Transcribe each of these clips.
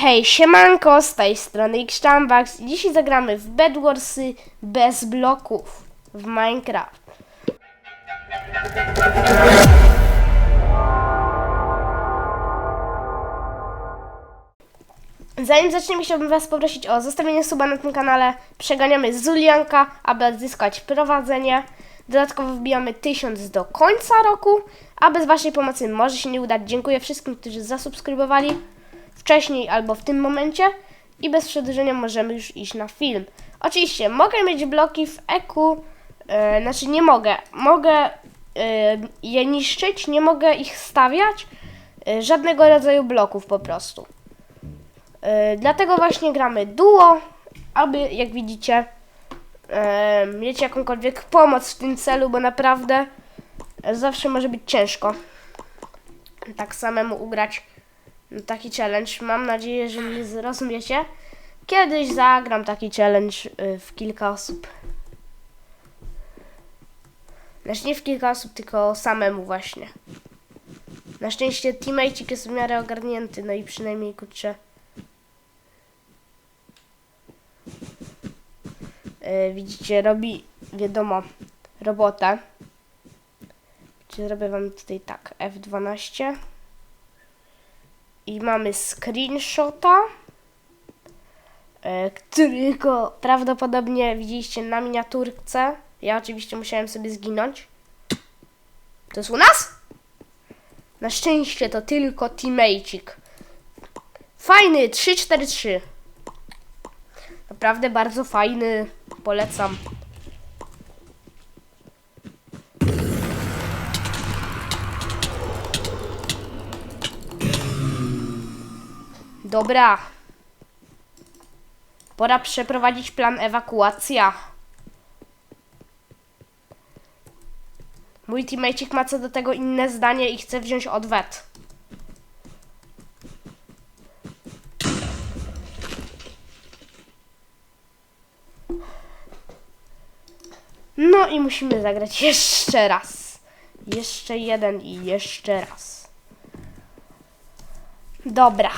Hej, siemanko, z tej strony Xtambax i dzisiaj zagramy w Bedwarsy bez bloków w Minecraft. Zanim zaczniemy, chciałbym Was poprosić o zostawienie suba na tym kanale. Przeganiamy Zulianka, aby odzyskać prowadzenie. Dodatkowo wbijamy 1000 do końca roku, a bez Waszej pomocy może się nie udać. Dziękuję wszystkim, którzy zasubskrybowali wcześniej albo w tym momencie i bez przedłużenia możemy już iść na film. Oczywiście mogę mieć bloki w EQ, e, znaczy nie mogę. Mogę e, je niszczyć, nie mogę ich stawiać, e, żadnego rodzaju bloków po prostu. Dlatego właśnie gramy duo, aby jak widzicie mieć jakąkolwiek pomoc w tym celu, bo naprawdę zawsze może być ciężko tak samemu ugrać taki challenge. Mam nadzieję, że mnie zrozumiecie. Kiedyś zagram taki challenge y, w kilka osób. Znaczy nie w kilka osób, tylko samemu właśnie. Na szczęście teammate jest w miarę ogarnięty, no i przynajmniej kurczę. Yy, widzicie, robi, wiadomo, robotę. Zrobię wam tutaj tak, F12 i mamy screenshota, e, którego prawdopodobnie widzieliście na miniaturce. Ja oczywiście musiałem sobie zginąć. To jest u nas? Na szczęście to tylko teammate'ik. Fajny, 3-4-3. Naprawdę bardzo fajny, polecam. Dobra. Pora przeprowadzić plan ewakuacja. Mój teammate'ik ma co do tego inne zdanie i chce wziąć odwet. No i musimy zagrać jeszcze raz. Jeszcze jeden i jeszcze raz. Dobra.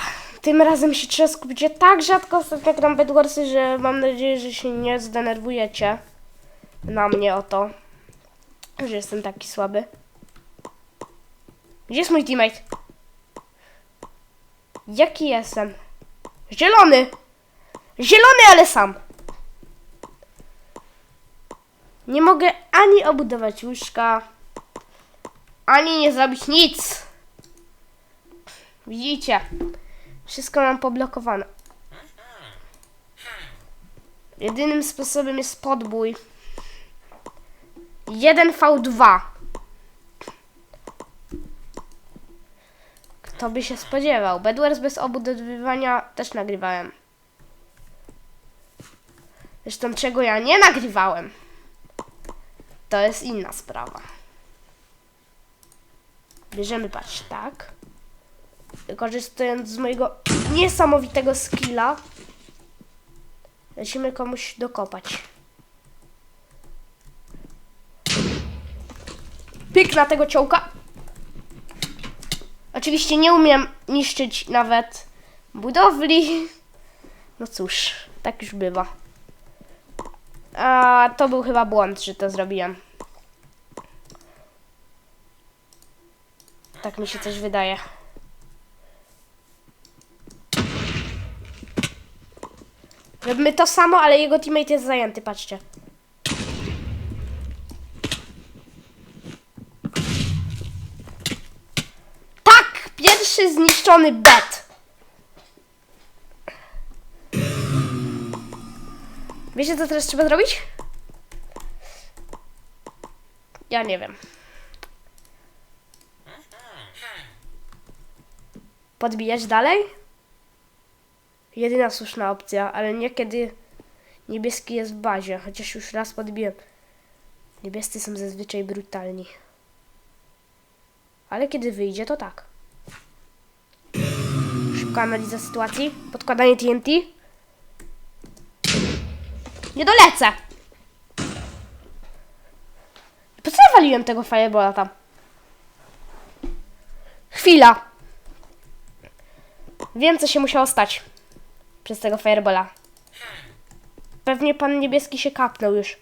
Tym razem się trzeba skupić. Ja tak rzadko ostatnio gram Bedwarsy, że mam nadzieję, że się nie zdenerwujecie na mnie o to, że jestem taki słaby. Gdzie jest mój teammate? Jaki jestem? Zielony! Zielony, ale sam! Nie mogę ani obudować łóżka, ani nie zrobić nic. Widzicie? Wszystko mam poblokowane. Jedynym sposobem jest podbój. 1v2. Kto by się spodziewał? Bedwars bez obudowywania też nagrywałem. Zresztą czego ja nie nagrywałem. To jest inna sprawa. Bierzemy patrz, tak korzystając z mojego niesamowitego skilla, lecimy komuś dokopać. Pik na tego ciołka. Oczywiście nie umiem niszczyć nawet budowli. No cóż, tak już bywa. A to był chyba błąd, że to zrobiłem. Tak mi się coś wydaje. Robimy to samo, ale jego teammate jest zajęty, patrzcie. Tak! Pierwszy zniszczony bet. Wiecie, co teraz trzeba zrobić? Ja nie wiem. Podbijać dalej? Jedyna słuszna opcja, ale nie kiedy niebieski jest w bazie, chociaż już raz podbiłem. Niebiescy są zazwyczaj brutalni. Ale kiedy wyjdzie, to tak. Szybka analiza sytuacji. Podkładanie TNT. Nie dolecę! Po co waliłem tego firebola tam? Chwila. Wiem, co się musiało stać przez tego firebola. Pewnie pan niebieski się kapnął już,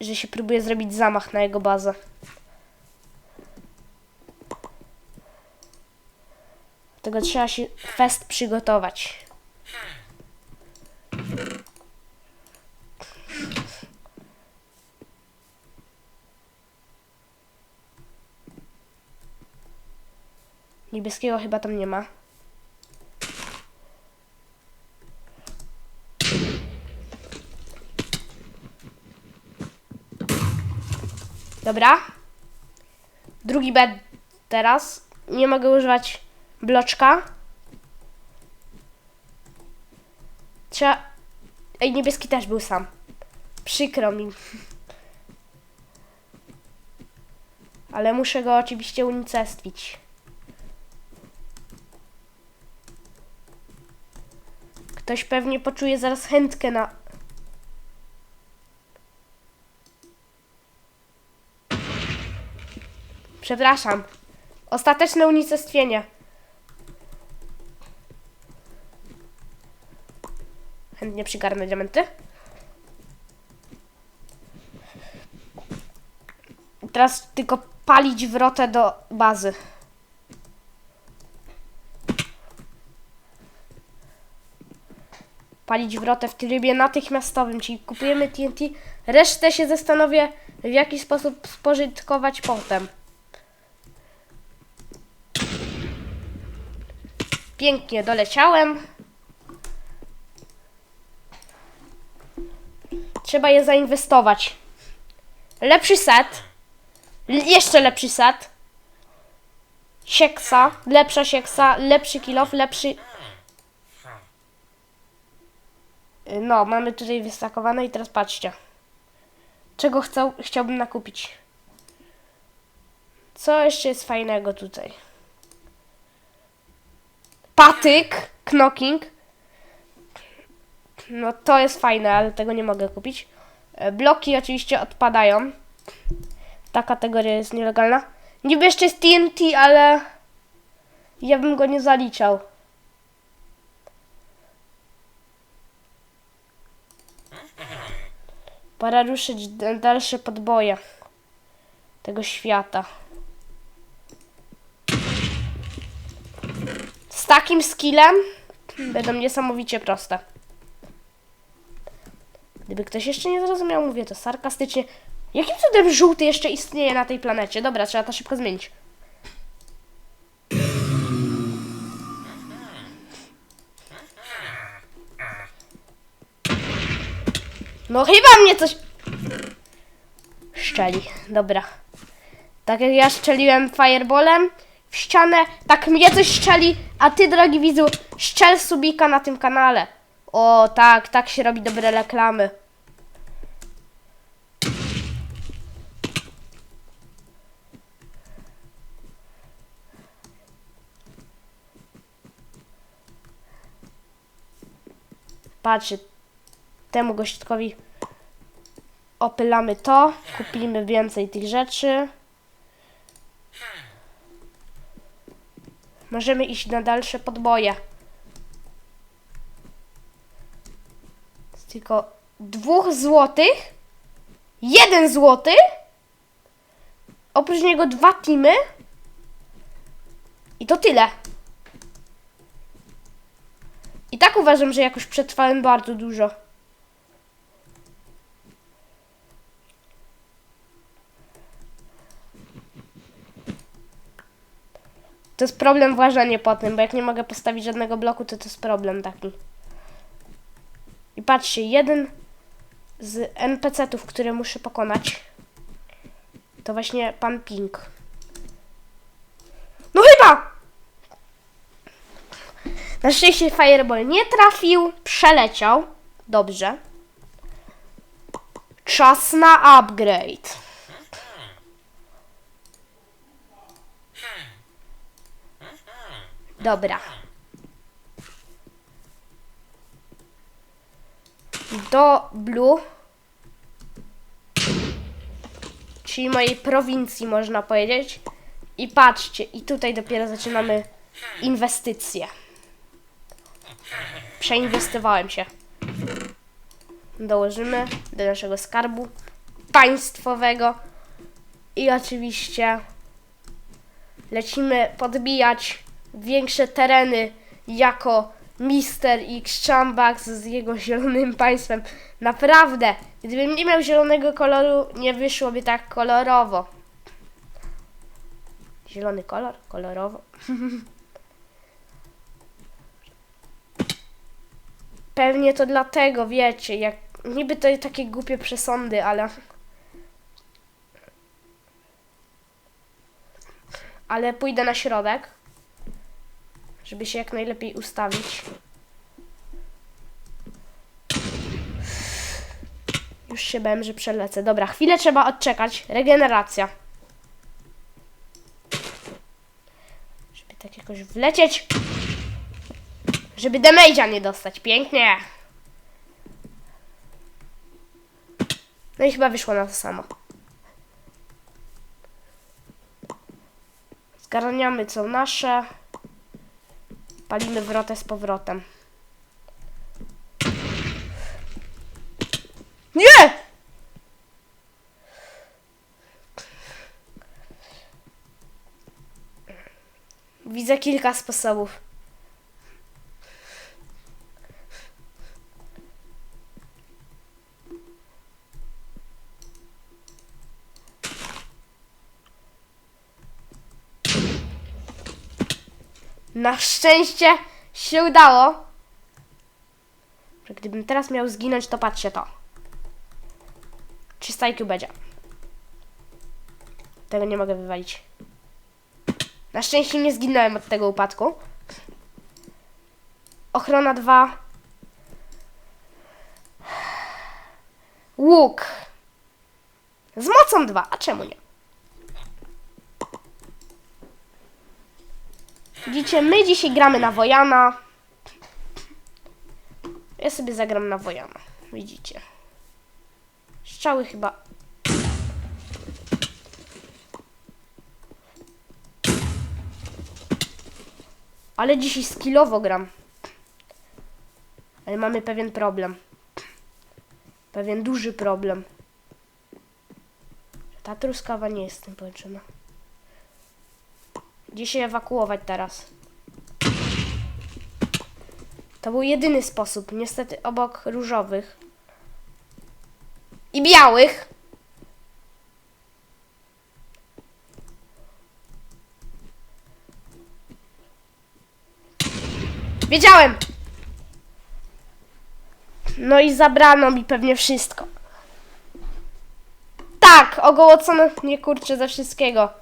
że się próbuje zrobić zamach na jego bazę. Tego trzeba się fest przygotować. Niebieskiego chyba tam nie ma. Dobra. Drugi bed teraz. Nie mogę używać bloczka. Trzeba... Ej, niebieski też był sam. Przykro mi. Ale muszę go oczywiście unicestwić. Ktoś pewnie poczuje zaraz chętkę na... Przepraszam. Ostateczne unicestwienie. Chętnie przygarnę diamenty. Teraz tylko palić wrotę do bazy. Palić wrotę w trybie natychmiastowym, czyli kupujemy TNT. Resztę się zastanowię, w jaki sposób spożytkować potem. Pięknie doleciałem. Trzeba je zainwestować. Lepszy set. Jeszcze lepszy set. Sieksa. Lepsza sieksa. Lepszy kilof. Lepszy... No, mamy tutaj wystakowane i teraz patrzcie. Czego chciałbym nakupić? Co jeszcze jest fajnego tutaj? Patyk, knocking. No to jest fajne, ale tego nie mogę kupić. E, Bloki oczywiście odpadają. Ta kategoria jest nielegalna. Niby jeszcze jest TNT, ale ja bym go nie zaliczał. Pora ruszyć dalsze podboje tego świata. Takim skillem będą niesamowicie proste. Gdyby ktoś jeszcze nie zrozumiał, mówię to sarkastycznie. Jakim cudem żółty jeszcze istnieje na tej planecie? Dobra, trzeba to szybko zmienić. No chyba mnie coś... Szczeli, dobra. Tak jak ja szczeliłem fireballem w ścianę, tak mnie coś szczeli, a ty, drogi widzu, szczel subika na tym kanale. O, tak, tak się robi dobre reklamy. Patrzcie, temu gościutkowi opylamy to, kupimy więcej tych rzeczy. Możemy iść na dalsze podboje. Tylko dwóch złotych, jeden złoty, oprócz niego dwa teamy i to tyle. I tak uważam, że jakoś przetrwałem bardzo dużo. To jest problem włażenie po tym, bo jak nie mogę postawić żadnego bloku, to to jest problem taki. I patrzcie, jeden z NPC-ów, które muszę pokonać, to właśnie pan Pink. No chyba! Na szczęście Fireball nie trafił, przeleciał. Dobrze. Czas na upgrade. Dobra. Do Blue. Czyli mojej prowincji można powiedzieć. I patrzcie, i tutaj dopiero zaczynamy inwestycje. Przeinwestowałem się. Dołożymy do naszego skarbu państwowego. I oczywiście lecimy podbijać większe tereny jako Mister X Chambax z jego zielonym państwem. Naprawdę, gdybym nie miał zielonego koloru, nie wyszłoby tak kolorowo. Zielony kolor? Kolorowo. Pewnie to dlatego, wiecie, jak niby to takie głupie przesądy, ale ale pójdę na środek, żeby się jak najlepiej ustawić. Już się bałem, że przelecę. Dobra, chwilę trzeba odczekać. Regeneracja. Żeby tak jakoś wlecieć. Żeby damage'a nie dostać. Pięknie. No i chyba wyszło na to samo. Zgarniamy co nasze. Palimy wrotę z powrotem. Nie! Widzę kilka sposobów. Na szczęście się udało. Gdybym teraz miał zginąć, to patrzcie to. 300 IQ będzie. Tego nie mogę wywalić. Na szczęście nie zginąłem od tego upadku. Ochrona 2. Łuk. Z mocą 2. A czemu nie? Widzicie, my dzisiaj gramy na Wojana. Ja sobie zagram na Wojana. Widzicie. Strzały chyba. Ale dzisiaj skillowo gram. Ale mamy pewien problem. Pewien duży problem. Ta truskawa nie jest tym połączona. Gdzie się ewakuować teraz? To był jedyny sposób. Niestety obok różowych i białych. Wiedziałem! No i zabrano mi pewnie wszystko. Tak, ogołocono mnie kurczę ze wszystkiego.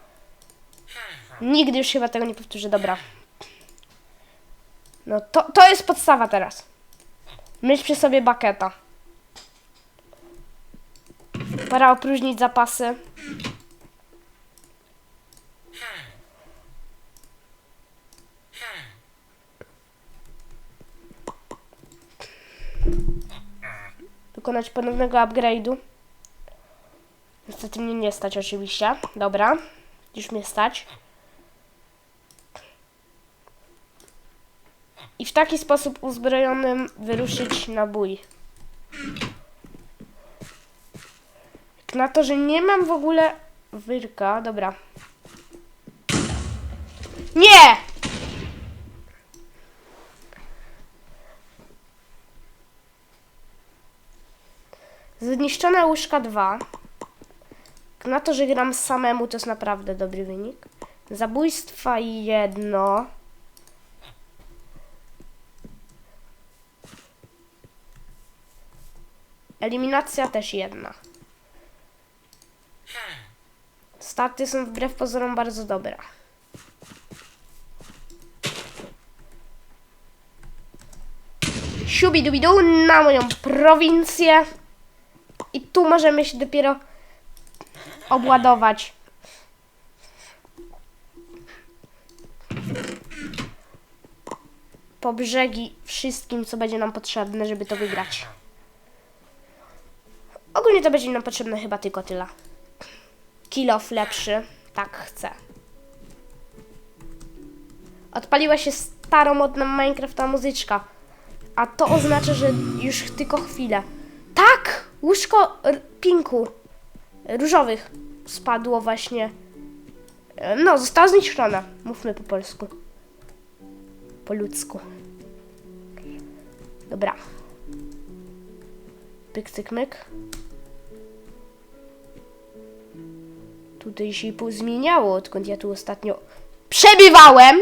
Nigdy już chyba tego nie powtórzę, dobra. No to, to jest podstawa teraz. Mieć przy sobie baketa. Pora opróżnić zapasy. Wykonać ponownego upgrade'u. Niestety mnie nie stać oczywiście. Dobra. Już mnie stać. I w taki sposób uzbrojonym wyruszyć na bój. Na to, że nie mam w ogóle wyrka. Dobra. Nie! Zniszczone łóżka 2. Jak na to, że gram samemu, to jest naprawdę dobry wynik. Zabójstwa jedno. Eliminacja też jedna. Staty są wbrew pozorom bardzo dobre. Siubidubidu na moją prowincję. I tu możemy się dopiero obładować. Po brzegi wszystkim, co będzie nam potrzebne, żeby to wygrać. Ogólnie to będzie nam potrzebne chyba tylko tyle. Kilof lepszy. Tak chcę. Odpaliła się staromodna Minecrafta muzyczka. A to oznacza, że już tylko chwilę. Tak! Łóżko pinku różowych spadło właśnie. E, No, zostało zniszczone. Mówmy po polsku. Po ludzku. Dobra. Pyk, cyk, myk. Tutaj się pozmieniało, odkąd ja tu ostatnio przebywałem.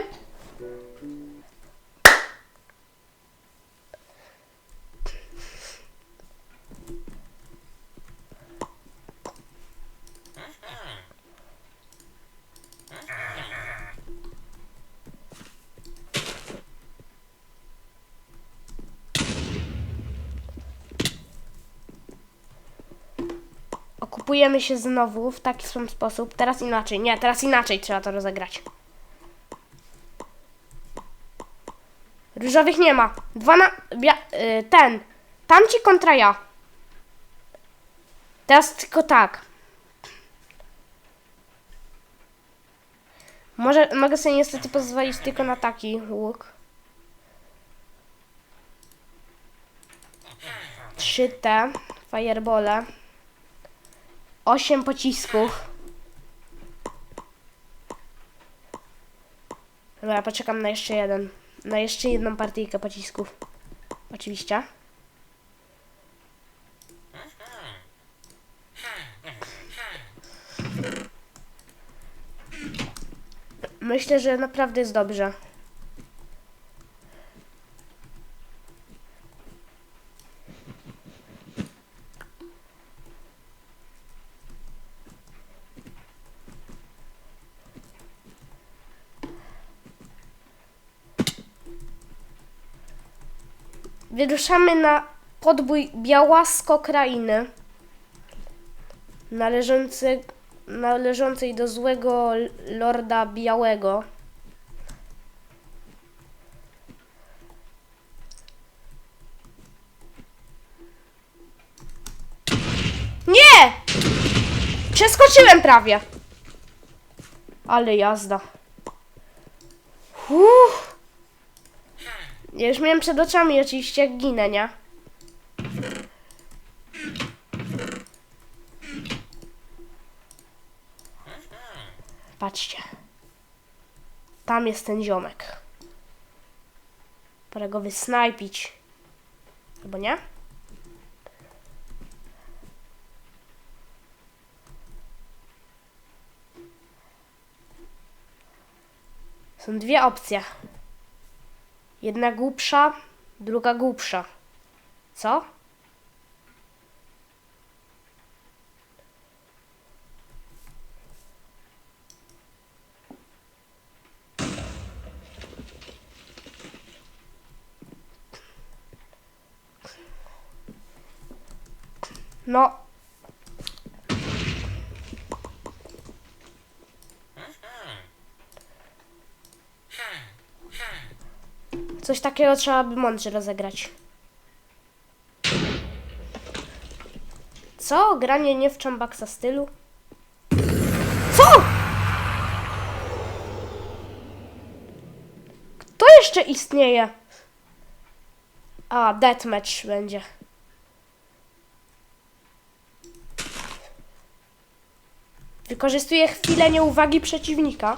Okupujemy się znowu w taki sam sposób. Teraz inaczej. Nie, teraz inaczej trzeba to rozegrać. Różowych nie ma. Dwa na... Bia- y, ten. Tamci kontra ja. Teraz tylko tak. Może, mogę sobie niestety pozwolić tylko na taki łuk. Trzy te firebole. Osiem pocisków. Dobra, ja poczekam na jeszcze jeden. Na jeszcze jedną partyjkę pocisków. Oczywiście. Myślę, że naprawdę jest dobrze. Wyruszamy na podbój Białasko-Krainy należący, należącej do złego lorda Białego. Nie! Przeskoczyłem prawie. Ale jazda. Uff. Ja już miałem przed oczami oczywiście jak ginę, nie? Patrzcie. Tam jest ten ziomek. Pora go wysnajpić. Albo nie? Są dwie opcje. Jedna głupsza, druga głupsza. Co? No. Coś takiego trzeba by mądrze rozegrać. Co? Granie nie w czambaksa stylu? Co? Kto jeszcze istnieje? A, deathmatch będzie. Wykorzystuję chwilę nieuwagi przeciwnika.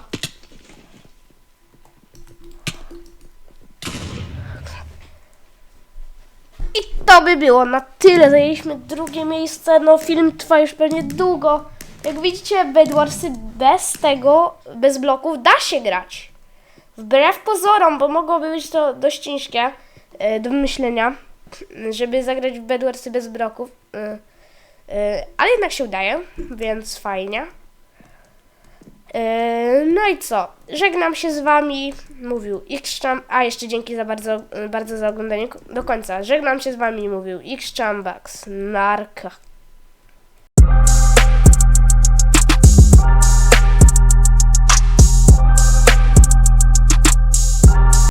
I to by było na tyle. Zajęliśmy drugie miejsce. No, film trwa już pewnie długo. Jak widzicie, Bedwarsy bez tego, bez bloków da się grać. Wbrew pozorom, bo mogłoby być to dość ciężkie e, do wymyślenia, żeby zagrać w Bedwarsy bez bloków. E, e, ale jednak się udaje, więc fajnie. E, No i co? Żegnam się z wami. Mówił Xcham. A jeszcze dzięki za bardzo, bardzo za oglądanie do końca. Żegnam się z wami, mówił Xchambax. Narka.